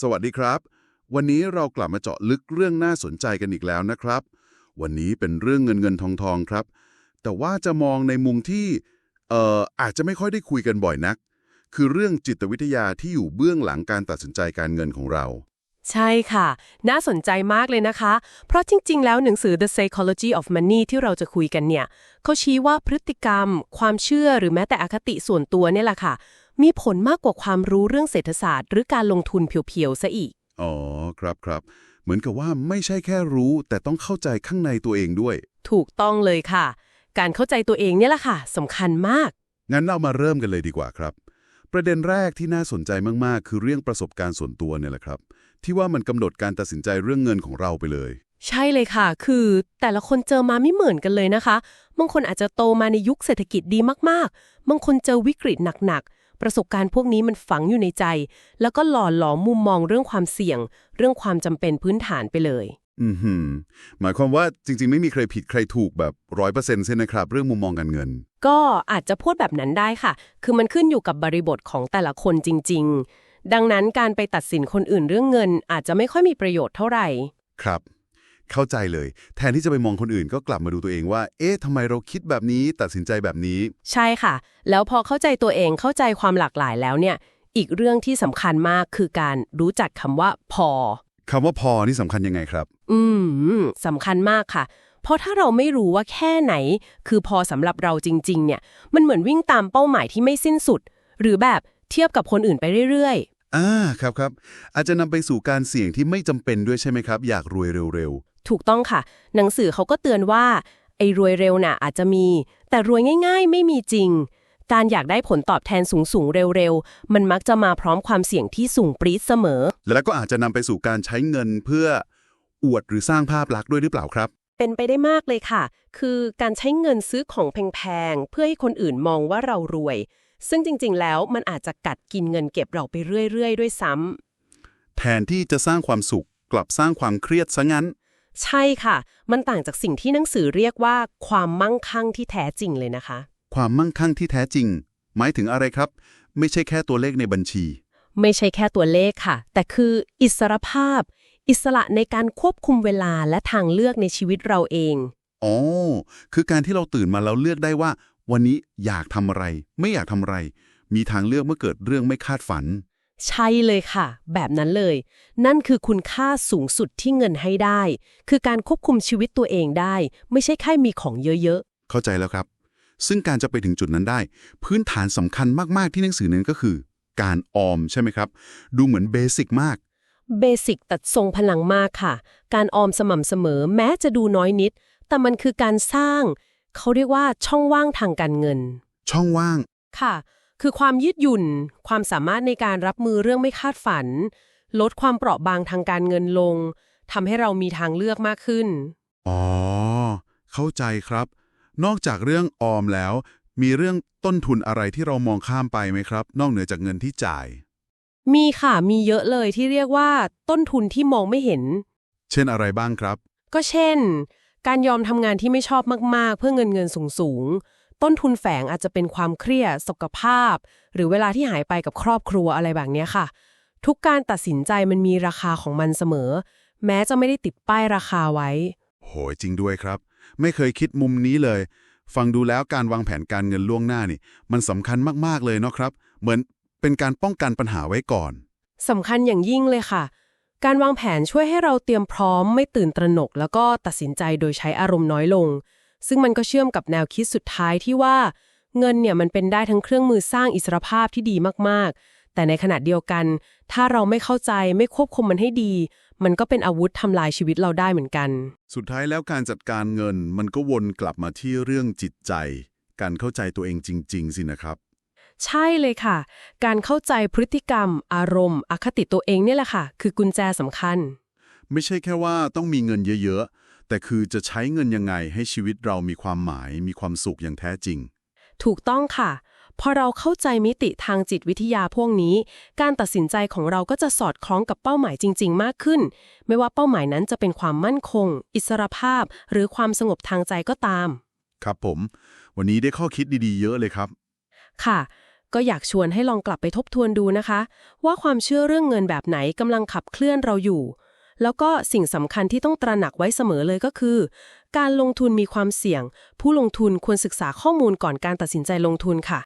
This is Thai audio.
สวัสดีครับ วันนี้เรากลับมาเจาะลึกเรื่องน่าสนใจกันอีกแล้วนะครับ วันนี้เป็นเรื่องเงินเงินทองทองครับ แต่ว่าจะมองในมุมที่เอ่ออาจจะไม่ค่อยได้คุยกันบ่อยนัก คือเรื่องจิตวิทยาที่อยู่เบื้องหลังการตัดสินใจการเงินของเรา ใช่ค่ะ น่าสนใจมากเลยนะคะ เพราะจริง ๆ แล้วหนังสือ The Psychology of Money ที่เราจะคุยกันเนี่ยเขาชี้ว่าพฤติกรรม ความเชื่อหรือแม้แต่อคติส่วนตัวเนี่ยแหละค่ะ มีผลมากกว่าความรู้เรื่องเศรษฐศาสตร์ หรือการลงทุนเพียวๆซะอีก อ๋อครับครับ เหมือนกับว่าไม่ใช่แค่รู้แต่ต้องเข้าใจข้างในตัวเองด้วย ถูกต้องเลยค่ะ การเข้าใจตัวเองเนี่ยแหละค่ะสำคัญมาก งั้นเรามาเริ่มกันเลยดีกว่าครับ ประเด็นแรกที่น่าสนใจมากๆ คือเรื่องประสบการณ์ส่วนตัวเนี่ยแหละครับ ที่ว่ามันกำหนดการตัดสินใจเรื่องเงินของเราไปเลย ใช่เลยค่ะ คือแต่ละคนเจอมาไม่เหมือนกันเลยนะคะ บางคนอาจจะโตมาในยุคเศรษฐกิจดีมากๆ บางคนเจอวิกฤตหนักๆ ประสบการณ์พวกนี้มันฝังอยู่ในใจ แล้วก็หล่อหลอมมุมมองเรื่องความเสี่ยง เรื่องความจำเป็นพื้นฐานไปเลย อือหือหมายความว่าจริง ๆ ไม่มีใครผิดใครถูกแบบร้อยเปอร์เซ็นต์ใช่ไหมครับ เรื่องมุมมองการเงิน ก็อาจจะพูดแบบนั้นได้ค่ะ คือมันขึ้นอยู่กับบริบทของแต่ละคนจริง ๆ ดังนั้นการไปตัดสินคนอื่นเรื่องเงิน อาจจะไม่ค่อยมีประโยชน์เท่าไหร่ ครับ เข้าใจเลย แทนที่จะไปมองคนอื่นก็กลับมาดูตัวเองว่า เอ๊ะทำไมเราคิดแบบนี้ตัดสินใจแบบนี้ ใช่ค่ะ แล้วพอเข้าใจตัวเองเข้าใจความหลากหลายแล้วเนี่ย อีกเรื่องที่สำคัญมากคือการรู้จักคำว่าพอคำว่าพอนี่สำคัญยังไงครับ อืมสำคัญมากค่ะ เพราะถ้าเราไม่รู้ว่าแค่ไหน คือพอสำหรับเราจริง ๆ เนี่ย มันเหมือนวิ่งตามเป้าหมายที่ไม่สิ้นสุด หรือแบบเทียบกับคนอื่นไปเรื่อยอ่าครับครับอาจจะนำไปสู่การเสี่ยงที่ไม่จำเป็นด้วยใช่ไหมครับ อยากรวยเร็วๆ ถูกต้องค่ะ หนังสือเขาก็เตือนว่าไอ้รวยเร็วน่ะอาจจะมี แต่รวยง่าย ๆ ไม่มีจริง การอยากได้ผลตอบแทนสูงๆเร็วๆ มันมักจะมาพร้อมความเสี่ยงที่สูงปรี๊ดเสมอๆแล้วก็อาจจะนำไปสู่การใช้เงินเพื่ออวดหรือสร้างภาพลักษณ์ด้วยหรือเปล่าครับ เป็นไปได้มากเลยค่ะ คือการใช้เงินซื้อของแพงๆ เพื่อให้คนอื่นมองว่าเรารวย ซึ่งจริงๆ แล้วมันอาจจะกัดกินเงินเก็บเราไปเรื่อยๆ ด้วยซ้ำ แทนที่จะสร้างความสุขกลับสร้างความเครียดซะงั้น ใช่ค่ะ มันต่างจากสิ่งที่หนังสือเรียกว่า ความมั่งคั่งที่แท้จริงเลยนะคะ ความมั่งคั่งที่แท้จริง หมายถึงอะไรครับ ไม่ใช่แค่ตัวเลขในบัญชี ไม่ใช่แค่ตัวเลขค่ะ แต่คืออิสรภาพ อิสระในการควบคุมเวลาและทางเลือกในชีวิตเราเองอ๋อคือการที่เราตื่นมาแล้วเลือกได้ว่า วันนี้อยากทำอะไร ไม่อยากทำอะไร มีทางเลือกเมื่อเกิดเรื่องไม่คาดฝัน ใช่เลยค่ะ แบบนั้นเลย นั่นคือคุณค่าสูงสุดที่เงินให้ได้ คือการควบคุมชีวิตตัวเองได้ ไม่ใช่แค่มีของเยอะเข้าใจแล้วครับ ซึ่งการจะไปถึงจุดนั้นได้ พื้นฐานสำคัญมาก ๆ ที่หนังสือนั้นก็คือ การออมใช่ไหมครับ ดูเหมือนเบสิกมากๆเบสิกตัดทรงพลังมากค่ะ การออมสม่ำเสมอแม้จะดูน้อยนิด แต่มันคือการสร้าง เขาเรียกว่าช่องว่างทางการเงิน ช่องว่างค่ะ คือความยืดหยุ่น ความสามารถในการรับมือเรื่องไม่คาดฝัน ลดความเปราะบางทางการเงินลงทำให้เรามีทางเลือกมากขึ้น อ๋อ เข้าใจครับ นอกจากเรื่องออมแล้ว มีเรื่องต้นทุนอะไรที่เรามองข้ามไปไหมครับ นอกเหนือจากเงินที่จ่าย มีค่ะ มีเยอะเลยที่เรียกว่า ต้นทุนที่มองไม่เห็น เช่นอะไรบ้างครับ ก็เช่น การยอมทำงานที่ไม่ชอบมากๆ เพื่อเงินเงินสูงสูงๆ ต้นทุนแฝงอาจจะเป็นความเครียดสุขภาพ หรือเวลาที่หายไปกับครอบครัวอะไรแบบเนี้ยค่ะ ทุกการตัดสินใจมันมีราคาของมันเสมอ แม้จะไม่ได้ติดป้ายราคาไว้ โหยจริงด้วยครับ ไม่เคยคิดมุมนี้เลย ฟังดูแล้วการวางแผนการเงินล่วงหน้านี่ มันสำคัญมากๆเลยเนาะครับ เหมือนเป็นการป้องกันปัญหาไว้ก่อนสำคัญอย่างยิ่งเลยค่ะ การวางแผนช่วยให้เราเตรียมพร้อมไม่ตื่นตระหนก แล้วก็ตัดสินใจโดยใช้อารมณ์น้อยลง ซึ่งมันก็เชื่อมกับแนวคิดสุดท้ายที่ว่า เงินเนี่ยมันเป็นได้ทั้งเครื่องมือสร้างอิสรภาพที่ดีมากๆ แต่ในขณะเดียวกัน ถ้าเราไม่เข้าใจไม่ควบคุมมันให้ดี มันก็เป็นอาวุธทำลายชีวิตเราได้เหมือนกัน สุดท้ายแล้วการจัดการเงินมันก็วนกลับมาที่เรื่องจิตใจ การเข้าใจตัวเองจริง ๆ สินะครับใช่เลยค่ะ การเข้าใจพฤติกรรม อารมณ์ อคติตัวเองเนี่ยแหละค่ะ คือกุญแจสำคัญ ไม่ใช่แค่ว่าต้องมีเงินเยอะๆ แต่คือจะใช้เงินยังไงให้ชีวิตเรามีความหมาย มีความสุขอย่างแท้จริง ถูกต้องค่ะ พอเราเข้าใจมิติทางจิตวิทยาพวกนี้ การตัดสินใจของเราก็จะสอดคล้องกับเป้าหมายจริง ๆ มากขึ้น ไม่ว่าเป้าหมายนั้นจะเป็นความมั่นคง อิสรภาพ หรือความสงบทางใจก็ตาม ครับผม วันนี้ได้ข้อคิดดีๆ เยอะเลยครับ ค่ะ ก็อยากชวนให้ลองกลับไปทบทวนดูนะคะ ว่าความเชื่อเรื่องเงินแบบไหนกำลังขับเคลื่อนเราอยู่ แล้วก็สิ่งสำคัญที่ต้องตระหนักไว้เสมอเลยก็คือ การลงทุนมีความเสี่ยง ผู้ลงทุนควรศึกษาข้อมูลก่อนการตัดสินใจลงทุนค่ะ